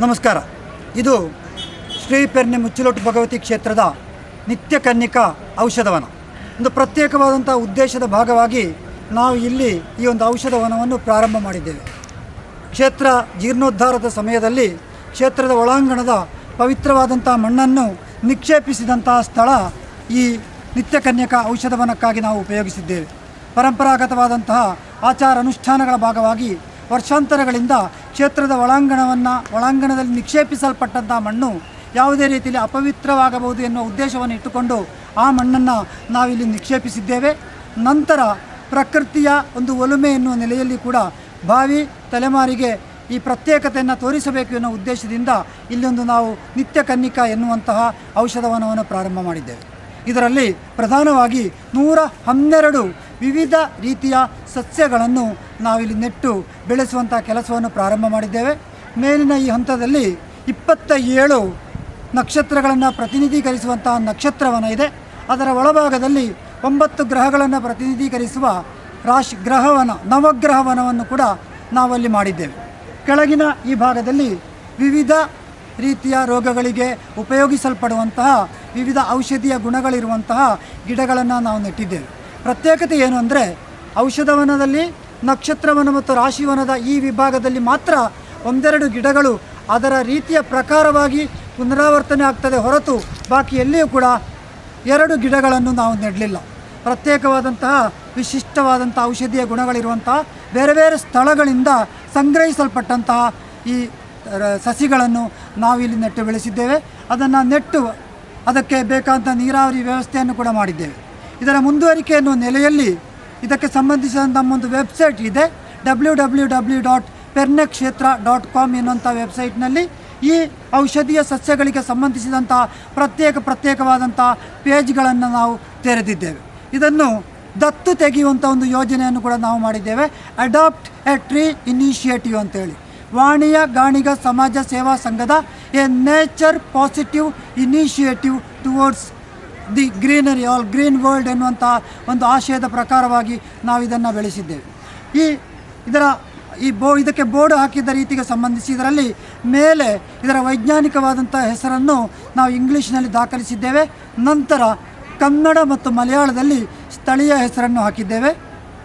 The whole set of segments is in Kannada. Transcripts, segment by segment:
ನಮಸ್ಕಾರ. ಇದು ಶ್ರೀ ಪೆರ್ನೆ ಭಗವತಿ ಕ್ಷೇತ್ರದ ನಿತ್ಯ ಕನ್ನಿಕಾ ಔಷಧವನ. ಒಂದು ಪ್ರತ್ಯೇಕವಾದಂಥ ಉದ್ದೇಶದ ಭಾಗವಾಗಿ ನಾವು ಇಲ್ಲಿ ಈ ಒಂದು ಔಷಧವನವನ್ನು ಪ್ರಾರಂಭ ಮಾಡಿದ್ದೇವೆ. ಕ್ಷೇತ್ರ ಜೀರ್ಣೋದ್ಧಾರದ ಸಮಯದಲ್ಲಿ ಕ್ಷೇತ್ರದ ಒಳಾಂಗಣದ ಪವಿತ್ರವಾದಂಥ ಮಣ್ಣನ್ನು ನಿಕ್ಷೇಪಿಸಿದಂತಹ ಸ್ಥಳ ಈ ನಿತ್ಯ ಕನ್ಯಕ ಔಷಧವನಕ್ಕಾಗಿ ನಾವು ಉಪಯೋಗಿಸಿದ್ದೇವೆ. ಪರಂಪರಾಗತವಾದಂತಹ ಆಚಾರ ಅನುಷ್ಠಾನಗಳ ಭಾಗವಾಗಿ ವರ್ಷಾಂತರಗಳಿಂದ ಕ್ಷೇತ್ರದ ಒಳಾಂಗಣವನ್ನು, ಒಳಾಂಗಣದಲ್ಲಿ ನಿಕ್ಷೇಪಿಸಲ್ಪಟ್ಟಂಥ ಮಣ್ಣು ಯಾವುದೇ ರೀತಿಯಲ್ಲಿ ಅಪವಿತ್ರವಾಗಬಹುದು ಎನ್ನುವ ಉದ್ದೇಶವನ್ನು ಇಟ್ಟುಕೊಂಡು ಆ ಮಣ್ಣನ್ನು ನಾವಿಲ್ಲಿ ನಿಕ್ಷೇಪಿಸಿದ್ದೇವೆ. ನಂತರ ಪ್ರಕೃತಿಯ ಒಂದು ಒಲುಮೆ ಎನ್ನುವ ನೆಲೆಯಲ್ಲಿ ಕೂಡ ಭಾವಿ ತಲೆಮಾರಿಗೆ ಈ ಪ್ರತ್ಯೇಕತೆಯನ್ನು ತೋರಿಸಬೇಕು ಎನ್ನುವ ಉದ್ದೇಶದಿಂದ ಇಲ್ಲೊಂದು ನಾವು ನಿತ್ಯ ಕನ್ನಿಕಾ ಎನ್ನುವಂತಹ ಔಷಧವನವನ್ನು ಪ್ರಾರಂಭ ಮಾಡಿದ್ದೇವೆ. ಇದರಲ್ಲಿ ಪ್ರಧಾನವಾಗಿ ನೂರ ಹನ್ನೆರಡು ವಿವಿಧ ರೀತಿಯ ಸಸ್ಯಗಳನ್ನು ನಾವಿಲ್ಲಿ ನೆಟ್ಟು ಬೆಳೆಸುವಂಥ ಕೆಲಸವನ್ನು ಪ್ರಾರಂಭ ಮಾಡಿದ್ದೇವೆ. ಮೇಲಿನ ಈ ಹಂತದಲ್ಲಿ ಇಪ್ಪತ್ತ ಏಳು ನಕ್ಷತ್ರಗಳನ್ನು ಪ್ರತಿನಿಧೀಕರಿಸುವಂತಹ ನಕ್ಷತ್ರವನ ಇದೆ. ಅದರ ಒಳಭಾಗದಲ್ಲಿ ಒಂಬತ್ತು ಗ್ರಹಗಳನ್ನು ಪ್ರತಿನಿಧೀಕರಿಸುವ ರಾಶಿ ಗ್ರಹವನ, ನವಗ್ರಹವನವನ್ನು ಕೂಡ ನಾವಲ್ಲಿ ಮಾಡಿದ್ದೇವೆ. ಕೆಳಗಿನ ಈ ಭಾಗದಲ್ಲಿ ವಿವಿಧ ರೀತಿಯ ರೋಗಗಳಿಗೆ ಉಪಯೋಗಿಸಲ್ಪಡುವಂತಹ ವಿವಿಧ ಔಷಧೀಯ ಗುಣಗಳಿರುವಂತಹ ಗಿಡಗಳನ್ನು ನಾವು ನೆಟ್ಟಿದ್ದೇವೆ. ಪ್ರತ್ಯೇಕತೆ ಏನು ಅಂದರೆ ಔಷಧವನದಲ್ಲಿ ನಕ್ಷತ್ರವನ ಮತ್ತು ರಾಶಿವನದ ಈ ವಿಭಾಗದಲ್ಲಿ ಮಾತ್ರ ಒಂದೆರಡು ಗಿಡಗಳು ಅದರ ರೀತಿಯ ಪ್ರಕಾರವಾಗಿ ಪುನರಾವರ್ತನೆ ಆಗ್ತದೆ ಹೊರತು ಬಾಕಿ ಎಲ್ಲಿಯೂ ಕೂಡ ಎರಡು ಗಿಡಗಳನ್ನು ನಾವು ನೆಡಲಿಲ್ಲ. ಪ್ರತ್ಯೇಕವಾದಂತಹ ವಿಶಿಷ್ಟವಾದಂಥ ಔಷಧೀಯ ಗುಣಗಳಿರುವಂತಹ ಬೇರೆ ಬೇರೆ ಸ್ಥಳಗಳಿಂದ ಸಂಗ್ರಹಿಸಲ್ಪಟ್ಟಂತಹ ಈ ಸಸಿಗಳನ್ನು ಸಸಿಗಳನ್ನು ನಾವಿಲ್ಲಿ ನೆಟ್ಟು ಬೆಳೆಸಿದ್ದೇವೆ. ಅದನ್ನು ನೆಟ್ಟು ಅದಕ್ಕೆ ಬೇಕಾದಂಥ ನೀರಾವರಿ ವ್ಯವಸ್ಥೆಯನ್ನು ಕೂಡ ಮಾಡಿದ್ದೇವೆ. ಇದರ ಮುಂದುವರಿಕೆಯನ್ನು ನೆಲೆಯಲ್ಲಿ ಇದಕ್ಕೆ ಸಂಬಂಧಿಸಿದಂಥ ನಮ್ಮೊಂದು ವೆಬ್ಸೈಟ್ ಇದೆ W W W dot Perne Kshetra dot com ಎನ್ನುವಂಥ ವೆಬ್ಸೈಟ್ನಲ್ಲಿ. ಈ ಔಷಧೀಯ ಸಸ್ಯಗಳಿಗೆ ಸಂಬಂಧಿಸಿದಂಥ ಪ್ರತ್ಯೇಕ ಪ್ರತ್ಯೇಕವಾದಂಥ ಪೇಜ್ಗಳನ್ನು ನಾವು ತೆರೆದಿದ್ದೇವೆ. ಇದನ್ನು ದತ್ತು ತೆಗೆಯುವಂಥ ಒಂದು ಯೋಜನೆಯನ್ನು ಕೂಡ ನಾವು ಮಾಡಿದ್ದೇವೆ. ಅಡಾಪ್ಟ್ ಎ ಟ್ರೀ ಇನಿಷಿಯೇಟಿವ್ ಅಂತೇಳಿ. ವಾಣಿಯ, ಗಾಣಿಗ, ಸಮಾಜ ಸೇವಾ ಸಂಘದ a nature positive initiative towards the greenery, all green world ಎನ್ನುವಂಥ ಒಂದು ಆಶಯದ ಪ್ರಕಾರವಾಗಿ ನಾವು ಇದನ್ನು ಬೆಳೆಸಿದ್ದೇವೆ. ಈ ಇದರ ಈ ಬೋ, ಇದಕ್ಕೆ ಬೋರ್ಡ್ ಹಾಕಿದ್ದ ರೀತಿಗೆ ಸಂಬಂಧಿಸಿ ಇದರಲ್ಲಿ ಮೇಲೆ ಇದರ ವೈಜ್ಞಾನಿಕವಾದಂಥ ಹೆಸರನ್ನು ನಾವು ಇಂಗ್ಲೀಷ್ನಲ್ಲಿ ದಾಖಲಿಸಿದ್ದೇವೆ. ನಂತರ ಕನ್ನಡ ಮತ್ತು ಮಲಯಾಳದಲ್ಲಿ ಸ್ಥಳೀಯ ಹೆಸರನ್ನು ಹಾಕಿದ್ದೇವೆ.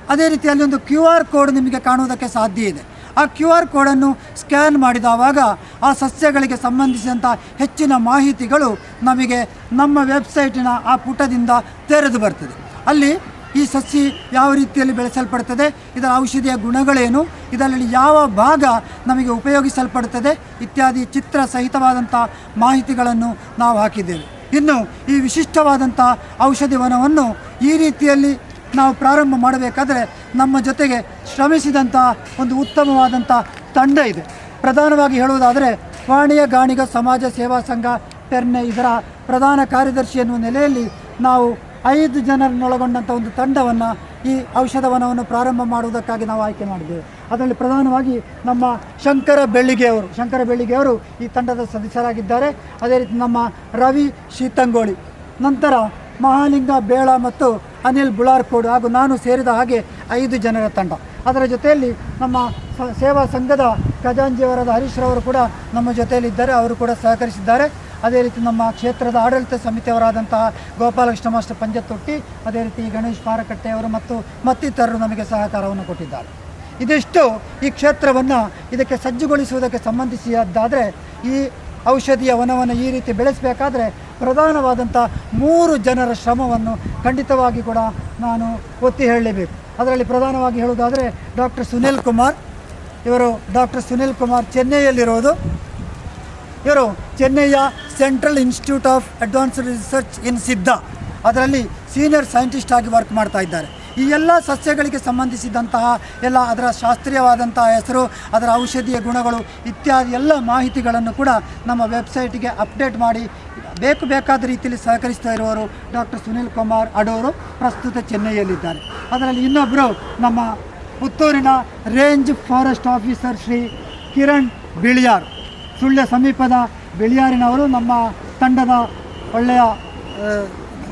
ಅದೇ ರೀತಿಯಲ್ಲಿ ಒಂದು ಕ್ಯೂ ಆರ್ ಕೋಡ್ ನಿಮಗೆ ಕಾಣುವುದಕ್ಕೆ ಸಾಧ್ಯ ಇದೆ. ಆ ಕ್ಯೂ ಆರ್ ಕೋಡನ್ನು ಸ್ಕ್ಯಾನ್ ಮಾಡಿದವಾಗ ಆ ಸಸ್ಯಗಳಿಗೆ ಸಂಬಂಧಿಸಿದಂಥ ಹೆಚ್ಚಿನ ಮಾಹಿತಿಗಳು ನಮಗೆ ನಮ್ಮ ವೆಬ್ಸೈಟಿನ ಆ ಪುಟದಿಂದ ತೆರೆದು ಬರ್ತದೆ. ಅಲ್ಲಿ ಈ ಸಸಿ ಯಾವ ರೀತಿಯಲ್ಲಿ ಬೆಳೆಸಲ್ಪಡ್ತದೆ, ಇದರ ಔಷಧಿಯ ಗುಣಗಳೇನು, ಇದರಲ್ಲಿ ಯಾವ ಭಾಗ ನಮಗೆ ಉಪಯೋಗಿಸಲ್ಪಡುತ್ತದೆ ಇತ್ಯಾದಿ ಚಿತ್ರ ಸಹಿತವಾದಂಥ ಮಾಹಿತಿಗಳನ್ನು ನಾವು ಹಾಕಿದ್ದೇವೆ. ಇನ್ನು ಈ ವಿಶಿಷ್ಟವಾದಂಥ ಔಷಧಿ ವನವನ್ನು ಈ ರೀತಿಯಲ್ಲಿ ನಾವು ಪ್ರಾರಂಭ ಮಾಡಬೇಕಾದರೆ ನಮ್ಮ ಜೊತೆಗೆ ಶ್ರಮಿಸಿದಂಥ ಒಂದು ಉತ್ತಮವಾದಂಥ ತಂಡ ಇದೆ. ಪ್ರಧಾನವಾಗಿ ಹೇಳುವುದಾದರೆ ವಾಣಿಯ ಗಾಣಿಗ ಸಮಾಜ ಸೇವಾ ಸಂಘ ಪೆರ್ನೆ ಇದರ ಪ್ರಧಾನ ಕಾರ್ಯದರ್ಶಿ ಎನ್ನುವ ನೆಲೆಯಲ್ಲಿ ನಾವು ಐದು ಜನರನ್ನೊಳಗೊಂಡಂಥ ಒಂದು ತಂಡವನ್ನು ಈ ಔಷಧವನವನ್ನು ಪ್ರಾರಂಭ ಮಾಡುವುದಕ್ಕಾಗಿ ನಾವು ಆಯ್ಕೆ ಮಾಡಿದ್ದೇವೆ. ಅದರಲ್ಲಿ ಪ್ರಧಾನವಾಗಿ ನಮ್ಮ ಶಂಕರ ಬೆಳ್ಳಿಗೆಯವರು ಶಂಕರ ಬೆಳ್ಳಿಗೆಯವರು ಈ ತಂಡದ ಸದಸ್ಯರಾಗಿದ್ದಾರೆ. ಅದೇ ರೀತಿ ನಮ್ಮ ರವಿ ಶೀತಂಗೋಳಿ. ನಂತರ ಮಹಾಲಿಂಗ, ಬೇಳ ಮತ್ತು ಅನಿಲ್ ಬುಳಾರ್ಕೋಡ್ ಹಾಗೂ ನಾನು ಸೇರಿದ ಹಾಗೆ ಐದು ಜನರ ತಂಡ. ಅದರ ಜೊತೆಯಲ್ಲಿ ನಮ್ಮ ಸೇವಾ ಸಂಘದ ಖಜಾಂಜಿಯವರಾದ ಹರೀಶ್ ರವರು ಕೂಡ ನಮ್ಮ ಜೊತೆಯಲ್ಲಿದ್ದಾರೆ. ಅವರು ಕೂಡ ಸಹಕರಿಸಿದ್ದಾರೆ. ಅದೇ ರೀತಿ ನಮ್ಮ ಕ್ಷೇತ್ರದ ಆಡಳಿತ ಸಮಿತಿಯವರಾದಂತಹ ಗೋಪಾಲಕೃಷ್ಣ ಮಾಸ್ಟರ್ ಪಂಜತೊಟ್ಟಿ ಅದೇ ರೀತಿ ಗಣೇಶ್ ಪಾರಕಟ್ಟೆಯವರು ಮತ್ತು ಮತ್ತಿತರರು ನಮಗೆ ಸಹಕಾರವನ್ನು ಕೊಟ್ಟಿದ್ದಾರೆ. ಇದಿಷ್ಟು ಈ ಕ್ಷೇತ್ರವನ್ನು ಇದಕ್ಕೆ ಸಜ್ಜುಗೊಳಿಸುವುದಕ್ಕೆ ಸಂಬಂಧಿಸಿದ್ದಾದರೆ ಈ ಔಷಧಿಯ ವನವನ್ನು ಈ ರೀತಿ ಬೆಳೆಸಬೇಕಾದ್ರೆ ಪ್ರಧಾನವಾದಂಥ ಮೂರು ಜನರ ಶ್ರಮವನ್ನು ಖಂಡಿತವಾಗಿ ಕೂಡ ನಾನು ಒತ್ತಿ ಹೇಳಲೇಬೇಕು. ಅದರಲ್ಲಿ ಪ್ರಧಾನವಾಗಿ ಹೇಳುವುದಾದರೆ ಡಾಕ್ಟರ್ ಸುನಿಲ್ ಕುಮಾರ್. ಇವರು ಡಾಕ್ಟರ್ ಸುನಿಲ್ ಕುಮಾರ್ ಚೆನ್ನೈಯಲ್ಲಿರೋದು. ಇವರು ಚೆನ್ನೈಯ central institute of advanced research in Siddha. ಅದರಲ್ಲಿ ಸೀನಿಯರ್ ಸೈಂಟಿಸ್ಟ್ ಆಗಿ ವರ್ಕ್ ಮಾಡ್ತಾ ಇದ್ದಾರೆ. ಈ ಎಲ್ಲ ಸಸ್ಯಗಳಿಗೆ ಸಂಬಂಧಿಸಿದಂತಹ ಎಲ್ಲ ಅದರ ಶಾಸ್ತ್ರೀಯವಾದಂತಹ ಹೆಸರು, ಅದರ ಔಷಧೀಯ ಗುಣಗಳು ಇತ್ಯಾದಿ ಎಲ್ಲ ಮಾಹಿತಿಗಳನ್ನು ಕೂಡ ನಮ್ಮ ವೆಬ್ಸೈಟಿಗೆ ಅಪ್ಡೇಟ್ ಮಾಡಿ ಬೇಕು ಬೇಕಾದ ರೀತಿಯಲ್ಲಿ ಸಹಕರಿಸ್ತಾ ಇರುವವರು ಡಾಕ್ಟರ್ ಸುನಿಲ್ ಕುಮಾರ್ ಅಡೋರು ಪ್ರಸ್ತುತ ಚೆನ್ನೈಯಲ್ಲಿದ್ದಾರೆ. ಅದರಲ್ಲಿ ಇನ್ನೊಬ್ಬರು ನಮ್ಮ ಪುತ್ತೂರಿನ range forest officer Shri Kiran Biliyar. Sullia ಸಮೀಪದ ಬಿಳಿಯಾರಿನವರು ನಮ್ಮ ತಂಡದ ಒಳ್ಳೆಯ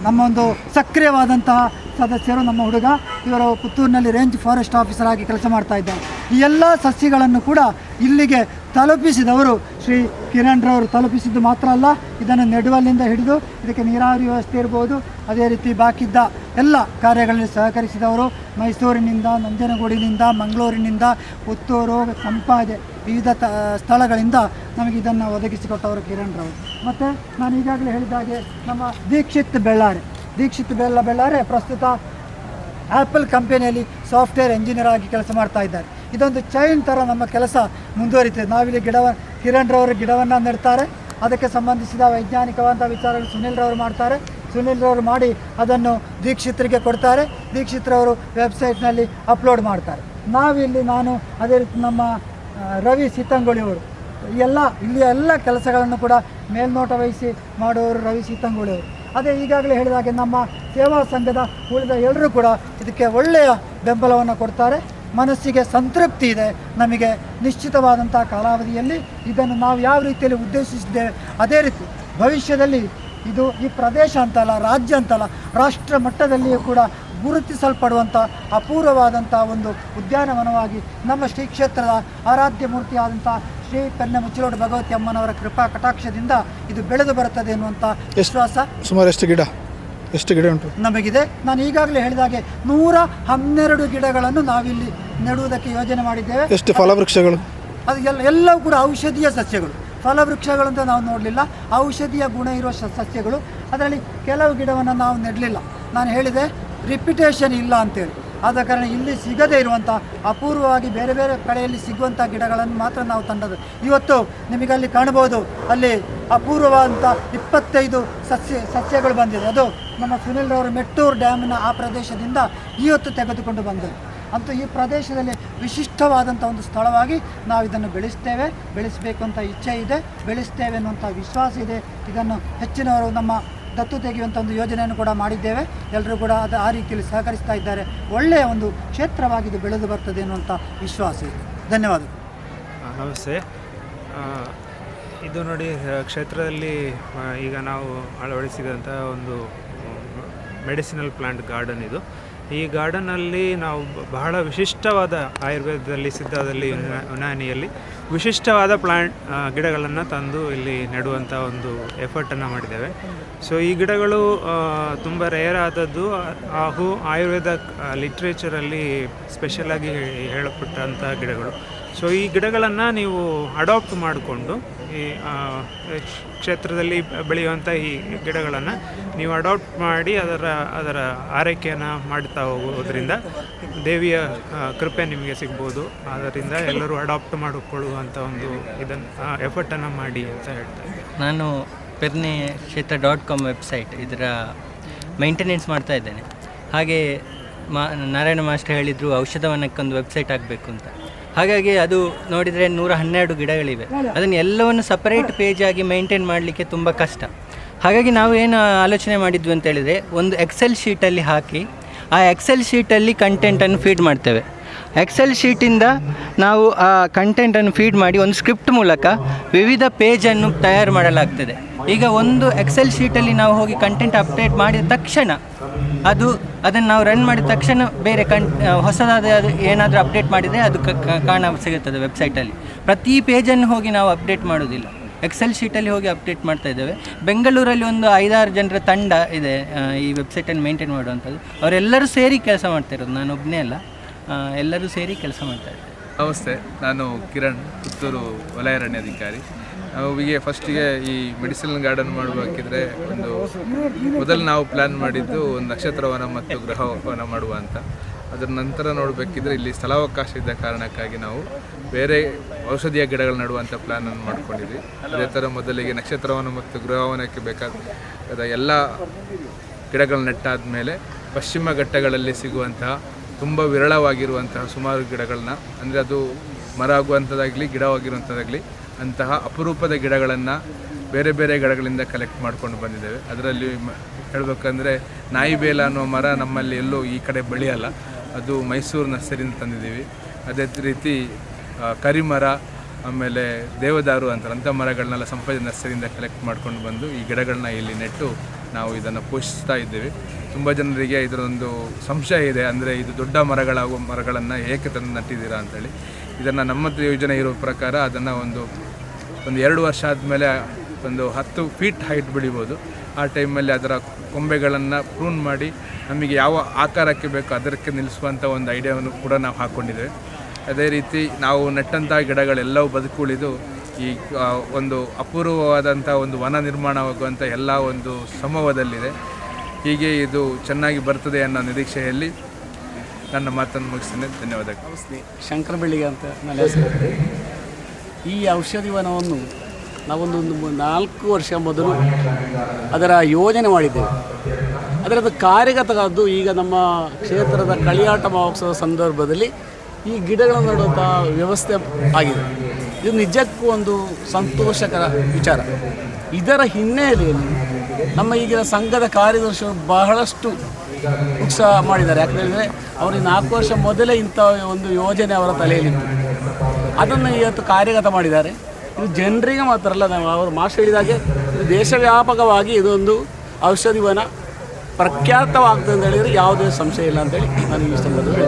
ನಮ್ಮ ಒಂದು ಸಕ್ರಿಯವಾದಂತಹ ಸದಸ್ಯರು ನಮ್ಮ ಹುಡುಗ ಇವರು ಪುತ್ತೂರಿನಲ್ಲಿ ರೇಂಜ್ ಫಾರೆಸ್ಟ್ ಆಫೀಸರ್ ಆಗಿ ಕೆಲಸ ಮಾಡ್ತಾ ಇದ್ದಾರೆ ಈ ಎಲ್ಲ ಸಸ್ಯಗಳನ್ನು ಕೂಡ ಇಲ್ಲಿಗೆ ತಲುಪಿಸಿದವರು ಶ್ರೀ ಕಿರಣ್ ರವರು. ತಲುಪಿಸಿದ್ದು ಮಾತ್ರ ಅಲ್ಲ, ಇದನ್ನು ನೆಡುವಲ್ಲಿಂದ ಹಿಡಿದು ಇದಕ್ಕೆ ನೀರಾವರಿ ವ್ಯವಸ್ಥೆ ಇರ್ಬೋದು, ಅದೇ ರೀತಿ ಬಾಕಿದ್ದ ಎಲ್ಲ ಕಾರ್ಯಗಳಲ್ಲಿ ಸಹಕರಿಸಿದವರು ಮೈಸೂರಿನಿಂದ, ನಂಜನಗೂಡಿನಿಂದ, ಮಂಗಳೂರಿನಿಂದ, ಪುತ್ತೂರು ಸಂಪಾಜೆ ವಿವಿಧ ಸ್ಥಳಗಳಿಂದ ನಮಗೆ ಇದನ್ನು ಒದಗಿಸಿಕೊಟ್ಟವರು ಕಿರಣ್ ರವರು. ಮತ್ತು ನಾನು ಈಗಾಗಲೇ ಹೇಳಿದ ಹಾಗೆ ನಮ್ಮ ದೀಕ್ಷಿತ್ ಬೆಳ್ಳಾರೆ. ದೀಕ್ಷಿತ್ ಬೆಲ್ಲ ಬೆಳ್ಳಾರೆ. ಪ್ರಸ್ತುತ ಆ್ಯಪಲ್ ಕಂಪನಿಯಲ್ಲಿ ಸಾಫ್ಟ್ವೇರ್ ಎಂಜಿನಿಯರ್ ಆಗಿ ಕೆಲಸ ಮಾಡ್ತಾ ಇದ್ದಾರೆ. ಇದೊಂದು ಚೈನ್ ಥರ ನಮ್ಮ ಕೆಲಸ ಮುಂದುವರಿತದೆ. ನಾವಿಲ್ಲಿ ಗಿಡವ, ಕಿರಣ್ ರವರು ಗಿಡವನ್ನು ನೆಡ್ತಾರೆ. ಅದಕ್ಕೆ ಸಂಬಂಧಿಸಿದ ವೈಜ್ಞಾನಿಕವಾದ ವಿಚಾರಗಳು ಸುನಿಲ್ ರವರು ಮಾಡ್ತಾರೆ. ಸುನಿಲ್ ರವರು ಮಾಡಿ ಅದನ್ನು ದೀಕ್ಷಿತರಿಗೆ ಕೊಡ್ತಾರೆ. ದೀಕ್ಷಿತ್ರವರು ವೆಬ್ಸೈಟ್ನಲ್ಲಿ ಅಪ್ಲೋಡ್ ಮಾಡ್ತಾರೆ. ನಾವಿಲ್ಲಿ ನಾನು ಅದೇ ರೀತಿ ನಮ್ಮ ರವಿ ಸೀತಂಗೋಳಿಯವರು, ಎಲ್ಲ, ಇಲ್ಲಿಯ ಎಲ್ಲ ಕೆಲಸಗಳನ್ನು ಕೂಡ ಮೇಲ್ನೋಟ ವಹಿಸಿ ಮಾಡುವವರು ರವಿ ಸೀತಂಗುಳಿಯವರು. ಅದೇ ಈಗಾಗಲೇ ಹೇಳಿದ ಹಾಗೆ ನಮ್ಮ ಸೇವಾ ಸಂಘದ ಉಳಿದ ಎಲ್ಲರೂ ಕೂಡ ಇದಕ್ಕೆ ಒಳ್ಳೆಯ ಬೆಂಬಲವನ್ನು ಕೊಡ್ತಾರೆ. ಮನಸ್ಸಿಗೆ ಸಂತೃಪ್ತಿ ಇದೆ. ನಮಗೆ ನಿಶ್ಚಿತವಾದಂಥ ಕಾಲಾವಧಿಯಲ್ಲಿ ಇದನ್ನು ನಾವು ಯಾವ ರೀತಿಯಲ್ಲಿ ಉದ್ದೇಶಿಸಿದ್ದೇವೆ ಅದೇ ರೀತಿ ಭವಿಷ್ಯದಲ್ಲಿ ಇದು ಈ ಪ್ರದೇಶ ಅಂತಲ್ಲ, ರಾಜ್ಯ ಅಂತಲ್ಲ, ರಾಷ್ಟ್ರ ಮಟ್ಟದಲ್ಲಿಯೂ ಕೂಡ ಗುರುತಿಸಲ್ಪಡುವಂಥ ಅಪೂರ್ವವಾದಂಥ ಒಂದು ಉದ್ಯಾನವನವಾಗಿ ನಮ್ಮ ಶ್ರೀ ಕ್ಷೇತ್ರದ ಆರಾಧ್ಯ ಮೂರ್ತಿಯಾದಂಥ ಶ್ರೀ ಪೆನ್ನ ಮುಚ್ಚಲೋಡು ಭಗವತಿ ಅಮ್ಮನವರ ಕೃಪಾ ಕಟಾಕ್ಷದಿಂದ ಇದು ಬೆಳೆದು ಬರುತ್ತದೆ ಎನ್ನುವಂಥ ವಿಶ್ವಾಸ ಸುಮಾರು ಎಷ್ಟು ಗಿಡ? ಎಷ್ಟು ಗಿಡ ಉಂಟು? ನಮಗಿದೆ. ನಾನು ಈಗಾಗಲೇ ಹೇಳಿದಾಗೆ ನೂರ ಹನ್ನೆರಡು ಗಿಡಗಳನ್ನು ನಾವಿಲ್ಲಿ ನೆಡುವುದಕ್ಕೆ ಯೋಜನೆ ಮಾಡಿದ್ದೇವೆ. ಎಷ್ಟು ಫಲವೃಕ್ಷಗಳು? ಅದು ಎಲ್ಲ ಎಲ್ಲವೂ ಕೂಡ ಔಷಧೀಯ ಸಸ್ಯಗಳು. ಫಲವೃಕ್ಷಗಳು ಅಂತ ನಾವು ನೋಡಲಿಲ್ಲ. ಔಷಧೀಯ ಗುಣ ಇರುವ ಸಸ್ಯಗಳು. ಅದರಲ್ಲಿ ಕೆಲವು ಗಿಡವನ್ನು ನಾವು ನೆಡಲಿಲ್ಲ. ನಾನು ಹೇಳಿದೆ ರಿಪಿಟೇಷನ್ ಇಲ್ಲ ಅಂತೇಳಿ. ಆದ ಕಾರಣ ಇಲ್ಲಿ ಸಿಗದೇ ಇರುವಂಥ ಅಪೂರ್ವವಾಗಿ ಬೇರೆ ಬೇರೆ ಕಡೆಯಲ್ಲಿ ಸಿಗುವಂಥ ಗಿಡಗಳನ್ನು ಮಾತ್ರ ನಾವು ತಂದದ್ದು. ಇವತ್ತು ನಿಮಗೆ ಅಲ್ಲಿ ಕಾಣಬಹುದು, ಅಲ್ಲಿ ಅಪೂರ್ವವಾದಂಥ ಇಪ್ಪತ್ತೈದು ಸಸ್ಯ, ಸಸ್ಯಗಳು ಬಂದಿದೆ. ಅದು ನಮ್ಮ ಸುನಿಲ್ ರವರು ಮೆಟ್ಟೂರು ಡ್ಯಾಮ್ನ ಆ ಪ್ರದೇಶದಿಂದ ಇವತ್ತು ತೆಗೆದುಕೊಂಡು ಬಂದರು ಅಂತೂ ಈ ಪ್ರದೇಶದಲ್ಲಿ ವಿಶಿಷ್ಟವಾದಂಥ ಒಂದು ಸ್ಥಳವಾಗಿ ನಾವು ಇದನ್ನು ಬೆಳೆಸ್ತೇವೆ. ಬೆಳೆಸಬೇಕು ಅಂತ ಇಚ್ಛೆ ಇದೆ. ಬೆಳೆಸ್ತೇವೆ ಅನ್ನುವಂಥ ವಿಶ್ವಾಸ ಇದೆ. ಇದನ್ನು ಹೆಚ್ಚಿನವರು ನಮ್ಮ ದತ್ತು ತೆಗೆಯುವಂಥ ಒಂದು ಯೋಜನೆಯನ್ನು ಕೂಡ ಮಾಡಿದ್ದೇವೆ. ಎಲ್ಲರೂ ಕೂಡ ಅದು ಆ ರೀತಿಯಲ್ಲಿ ಸಹಕರಿಸ್ತಾ ಇದ್ದಾರೆ. ಒಳ್ಳೆಯ ಒಂದು ಕ್ಷೇತ್ರವಾಗಿದ್ದು ಬೆಳೆದು ಬರ್ತದೆ ಎನ್ನುವಂಥ ವಿಶ್ವಾಸ ಇದೆ. ಧನ್ಯವಾದ ನಮಸ್ತೆ. ಇದು ನೋಡಿ ಕ್ಷೇತ್ರದಲ್ಲಿ ಈಗ ನಾವು ಅಳವಡಿಸಿದಂಥ ಒಂದು ಮೆಡಿಸಿನಲ್ ಪ್ಲಾಂಟ್ ಗಾರ್ಡನ್ ಇದು. ಈ ಗಾರ್ಡನಲ್ಲಿ ನಾವು ಬಹಳ ವಿಶಿಷ್ಟವಾದ ಆಯುರ್ವೇದದಲ್ಲಿ, ಸಿದ್ಧದಲ್ಲಿ ಉನಾನಿಯಲ್ಲಿ ವಿಶಿಷ್ಟವಾದ ಪ್ಲಾಂಟ್ ಗಿಡಗಳನ್ನು ತಂದು ಇಲ್ಲಿ ನೆಡುವಂಥ ಒಂದು ಎಫರ್ಟನ್ನು ಮಾಡಿದ್ದೇವೆ. ಸೊ, ಈ ಗಿಡಗಳು ತುಂಬ ರೇರ್ ಆದದ್ದು ಹಾಗೂ ಆಯುರ್ವೇದ ಲಿಟ್ರೇಚರಲ್ಲಿ ಸ್ಪೆಷಲಾಗಿ ಹೇಳಪಟ್ಟಂಥ ಗಿಡಗಳು. ಸೊ, ಈ ಗಿಡಗಳನ್ನು ನೀವು ಅಡಾಪ್ಟ್ ಮಾಡಿಕೊಂಡು ಈ ಕ್ಷೇತ್ರದಲ್ಲಿ ಬೆಳೆಯುವಂಥ ಈ ಗಿಡಗಳನ್ನು ನೀವು ಅಡಾಪ್ಟ್ ಮಾಡಿ ಅದರ ಅದರ ಆರೈಕೆಯನ್ನು ಮಾಡ್ತಾ ಹೋಗೋದ್ರಿಂದ ದೇವಿಯ ಕೃಪೆ ನಿಮಗೆ ಸಿಗ್ಬೋದು. ಆದ್ದರಿಂದ ಎಲ್ಲರೂ ಅಡಾಪ್ಟ್ ಮಾಡಿಕೊಳ್ಳುವಂಥ ಒಂದು ಇದನ್ನು ಎಫರ್ಟನ್ನು ಮಾಡಿ ಅಂತ ಹೇಳ್ತಾ ನಾನು Perne Kshetra dot com website ಇದರ ಮೈಂಟೆನೆನ್ಸ್ ಮಾಡ್ತಾ ಇದ್ದೇನೆ. ಹಾಗೆ ಮಾ, ನಾರಾಯಣ ಮಾಸ್ಟರ್ ಹೇಳಿದರು ಔಷಧವನಕ್ಕೊಂದು ವೆಬ್ಸೈಟ್ ಆಗಬೇಕು ಅಂತ. ಹಾಗಾಗಿ ಅದು ನೋಡಿದರೆ ನೂರ ಹನ್ನೆರಡು ಗಿಡಗಳಿವೆ. ಅದನ್ನು ಎಲ್ಲವನ್ನು ಸಪರೇಟ್ ಪೇಜ್ ಆಗಿ ಮೇಂಟೈನ್ ಮಾಡಲಿಕ್ಕೆ ತುಂಬ ಕಷ್ಟ. ಹಾಗಾಗಿ ನಾವು ಏನು ಆಲೋಚನೆ ಮಾಡಿದ್ವಿ ಅಂತ ಹೇಳಿದರೆ, ಒಂದು ಎಕ್ಸೆಲ್ ಶೀಟಲ್ಲಿ ಹಾಕಿ, ಆ ಎಕ್ಸೆಲ್ ಶೀಟಲ್ಲಿ ಕಂಟೆಂಟನ್ನು ಫೀಡ್ ಮಾಡ್ತೇವೆ. ಎಕ್ಸೆಲ್ ಶೀಟಿಂದ ನಾವು ಆ ಕಂಟೆಂಟನ್ನು ಫೀಡ್ ಮಾಡಿ, ಒಂದು ಸ್ಕ್ರಿಪ್ಟ್ ಮೂಲಕ ವಿವಿಧ ಪೇಜನ್ನು ತಯಾರು ಮಾಡಲಾಗ್ತದೆ. ಈಗ ಒಂದು ಎಕ್ಸೆಲ್ ಶೀಟಲ್ಲಿ ನಾವು ಹೋಗಿ ಕಂಟೆಂಟ್ ಅಪ್ಡೇಟ್ ಮಾಡಿದ ತಕ್ಷಣ ಅದು ಅದನ್ನು ನಾವು ರನ್ ಮಾಡಿದ ತಕ್ಷಣ ಬೇರೆ ಕಣ್ ಹೊಸದಾದ ಏನಾದರೂ ಅಪ್ಡೇಟ್ ಮಾಡಿದರೆ ಅದು ಕಾಣ ಸಿಗುತ್ತದೆ ವೆಬ್ಸೈಟಲ್ಲಿ ಪ್ರತಿ ಪೇಜನ್ನು ಹೋಗಿ ನಾವು ಅಪ್ಡೇಟ್ ಮಾಡೋದಿಲ್ಲ ಎಕ್ಸೆಲ್ ಶೀಟಲ್ಲಿ ಹೋಗಿ ಅಪ್ಡೇಟ್ ಮಾಡ್ತಾ ಇದ್ದೇವೆ. ಬೆಂಗಳೂರಲ್ಲಿ ಒಂದು ಐದಾರು ಜನರ ತಂಡ ಇದೆ ಈ ವೆಬ್ಸೈಟನ್ನು ಮೇಂಟೈನ್ ಮಾಡುವಂಥದ್ದು. ಅವರೆಲ್ಲರೂ ಸೇರಿ ಕೆಲಸ ಮಾಡ್ತಿರೋದು ನಾನು ಒಬ್ಬನೇ ಅಲ್ಲ. ಎಲ್ಲರೂ ಸೇರಿ ಕೆಲಸ ಮಾಡ್ತಾ ಇದ್ದಾರೆ ನಮಸ್ತೆ. ನಾನು ಕಿರಣ್, ಪುತ್ತೂರು ವಲಯ ಅರಣ್ಯಾಧಿಕಾರಿ. ನಾವಿಗೆ ಫಸ್ಟಿಗೆ ಈ ಮೆಡಿಸಿನ್ ಗಾರ್ಡನ್ ಮಾಡಬೇಕಿದ್ರೆ ಒಂದು ಮೊದಲು ನಾವು ಪ್ಲ್ಯಾನ್ ಮಾಡಿದ್ದು ಒಂದು ನಕ್ಷತ್ರವನ ಮತ್ತು ಗೃಹವನ ಮಾಡುವ ಅಂತ. ಅದರ ನಂತರ ನೋಡಬೇಕಿದ್ರೆ ಇಲ್ಲಿ ಸ್ಥಳಾವಕಾಶ ಇದ್ದ ಕಾರಣಕ್ಕಾಗಿ ನಾವು ಬೇರೆ ಔಷಧೀಯ ಗಿಡಗಳು ನೆಡುವಂಥ ಪ್ಲ್ಯಾನನ್ನು ಮಾಡ್ಕೊಂಡಿದ್ವಿ. ಅದೇ ಥರ ಮೊದಲಿಗೆ ನಕ್ಷತ್ರವನ ಮತ್ತು ಗೃಹವನಕ್ಕೆ ಬೇಕಾದ ಎಲ್ಲ ಗಿಡಗಳು ನೆಟ್ಟಾದ ಮೇಲೆ ಪಶ್ಚಿಮ ಘಟ್ಟಗಳಲ್ಲಿ ಸಿಗುವಂತಹ ತುಂಬ ವಿರಳವಾಗಿರುವಂತಹ ಸುಮಾರು ಗಿಡಗಳನ್ನ, ಅಂದರೆ ಅದು ಮರ ಆಗುವಂಥದ್ದಾಗಲಿ ಗಿಡವಾಗಿರುವಂಥದ್ದಾಗಲಿ ಅಂತಹ ಅಪರೂಪದ ಗಿಡಗಳನ್ನು ಬೇರೆ ಬೇರೆ ಗಿಡಗಳಿಂದ ಕಲೆಕ್ಟ್ ಮಾಡ್ಕೊಂಡು ಬಂದಿದ್ದೇವೆ. ಅದರಲ್ಲಿ ಹೇಳಬೇಕಂದ್ರೆ ನಾಯಿ ನಾಯಿಬೇಲ ಅನ್ನೋ ಮರ ನಮ್ಮಲ್ಲಿ ಎಲ್ಲೂ ಈ ಕಡೆ ಬೆಳೆಯಲ್ಲ. ಅದು ಮೈಸೂರು ನರ್ಸರಿಯಿಂದ ತಂದಿದ್ದೀವಿ. ಅದೇ ರೀತಿ ಕರಿಮರ, ಆಮೇಲೆ ದೇವದಾರು ಅಂತಾರೆ ಅಂಥ ಮರಗಳನ್ನೆಲ್ಲ ಸಂಪದ ನರ್ಸರಿಯಿಂದ ಕಲೆಕ್ಟ್ ಮಾಡ್ಕೊಂಡು ಬಂದು ಈ ಗಿಡಗಳನ್ನ ಇಲ್ಲಿ ನೆಟ್ಟು ನಾವು ಇದನ್ನು ಪೋಷಿಸ್ತಾ ಇದ್ದೇವೆ. ತುಂಬ ಜನರಿಗೆ ಇದರೊಂದು ಸಂಶಯ ಇದೆ. ಅಂದರೆ ಇದು ದೊಡ್ಡ ಮರಗಳಾಗುವ ಮರಗಳನ್ನು ಏಕೆ ತಂದು ನಟ್ಟಿದ್ದೀರಾ ಅಂತೇಳಿ. ಇದನ್ನು ನಮ್ಮದು ಯೋಜನೆ ಇರೋ ಪ್ರಕಾರ ಅದನ್ನು ಒಂದು ಒಂದು ಎರಡು ವರ್ಷ ಆದಮೇಲೆ ಒಂದು ಹತ್ತು ಫೀಟ್ ಹೈಟ್ ಬೆಳಿಬೋದು. ಆ ಟೈಮಲ್ಲಿ ಅದರ ಕೊಂಬೆಗಳನ್ನು ಪ್ರೂನ್ ಮಾಡಿ ನಮಗೆ ಯಾವ ಆಕಾರಕ್ಕೆ ಬೇಕೋ ಅದಕ್ಕೆ ನಿಲ್ಲಿಸುವಂಥ ಒಂದು ಐಡಿಯಾವನ್ನು ಕೂಡ ನಾವು ಹಾಕ್ಕೊಂಡಿದ್ದೇವೆ ಅದೇ ರೀತಿ ನಾವು ನೆಟ್ಟಂಥ ಗಿಡಗಳೆಲ್ಲವೂ ಬದುಕುಳಿದು ಈ ಒಂದು ಅಪೂರ್ವವಾದಂಥ ಒಂದು ವನ ನಿರ್ಮಾಣವಾಗುವಂಥ ಎಲ್ಲ ಒಂದು ಸಮೂಹದಲ್ಲಿದೆ. ಹೀಗೆ ಇದು ಚೆನ್ನಾಗಿ ಬರ್ತದೆ ಅನ್ನೋ ನಿರೀಕ್ಷೆಯಲ್ಲಿ ನನ್ನ ಮಾತನ್ನು ಮುಗಿಸ್ತೇನೆ. ಧನ್ಯವಾದಗಳು. ನಮಸ್ತೆ. ಶಂಕರ ಬೆಳ್ಳಿಗೆ ಅಂತ ನನ್ನ ಹೆಸರು ಈ ಔಷಧಿ ವನವನ್ನು ನಾವೊಂದು ನಾಲ್ಕು ವರ್ಷ ಮೊದಲು ಅದರ ಯೋಜನೆ ಮಾಡಿದ್ದೇವೆ. ಆದರೆ ಅದು ಕಾರ್ಯಗತವಾದ್ದು ಈಗ ನಮ್ಮ ಕ್ಷೇತ್ರದ ಕಳಿಯಾಟ ಮಹೋತ್ಸವ ಸಂದರ್ಭದಲ್ಲಿ ಈ ಗಿಡಗಳನ್ನು ನೆಡುವಂಥ ವ್ಯವಸ್ಥೆ ಆಗಿದೆ. ಇದು ನಿಜಕ್ಕೂ ಒಂದು ಸಂತೋಷಕರ ವಿಚಾರ. ಇದರ ಹಿನ್ನೆಲೆಯಲ್ಲಿ ನಮ್ಮ ಈಗಿನ ಸಂಘದ ಕಾರ್ಯದರ್ಶಿಗಳು ಬಹಳಷ್ಟು ಉತ್ಸಾಹ ಮಾಡಿದ್ದಾರೆ. ಯಾಕಂತ ಹೇಳಿದರೆ ಅವರು ನಾಲ್ಕು ವರ್ಷ ಮೊದಲೇ ಇಂಥ ಒಂದು ಯೋಜನೆ ಅವರ ತಲೆಯಲ್ಲಿತ್ತು ಅದನ್ನು ಇವತ್ತು ಕಾರ್ಯಗತ ಮಾಡಿದ್ದಾರೆ. ಇದು ಜನರಿಗೆ ಮಾತ್ರ ಅಲ್ಲ, ನಾವು ಅವರು ಮಾಸ್ಟ್ ಹೇಳಿದಾಗೆ ದೇಶವ್ಯಾಪಕವಾಗಿ ಇದೊಂದು ಔಷಧಿ ವನ ಪ್ರಖ್ಯಾತವಾಗ್ತದೆ ಅಂತ ಹೇಳಿದರೆ ಯಾವುದೇ ಸಂಶಯ ಇಲ್ಲ ಅಂತೇಳಿ ನಾನು ಈ ಸಂದರ್ಭದಲ್ಲಿ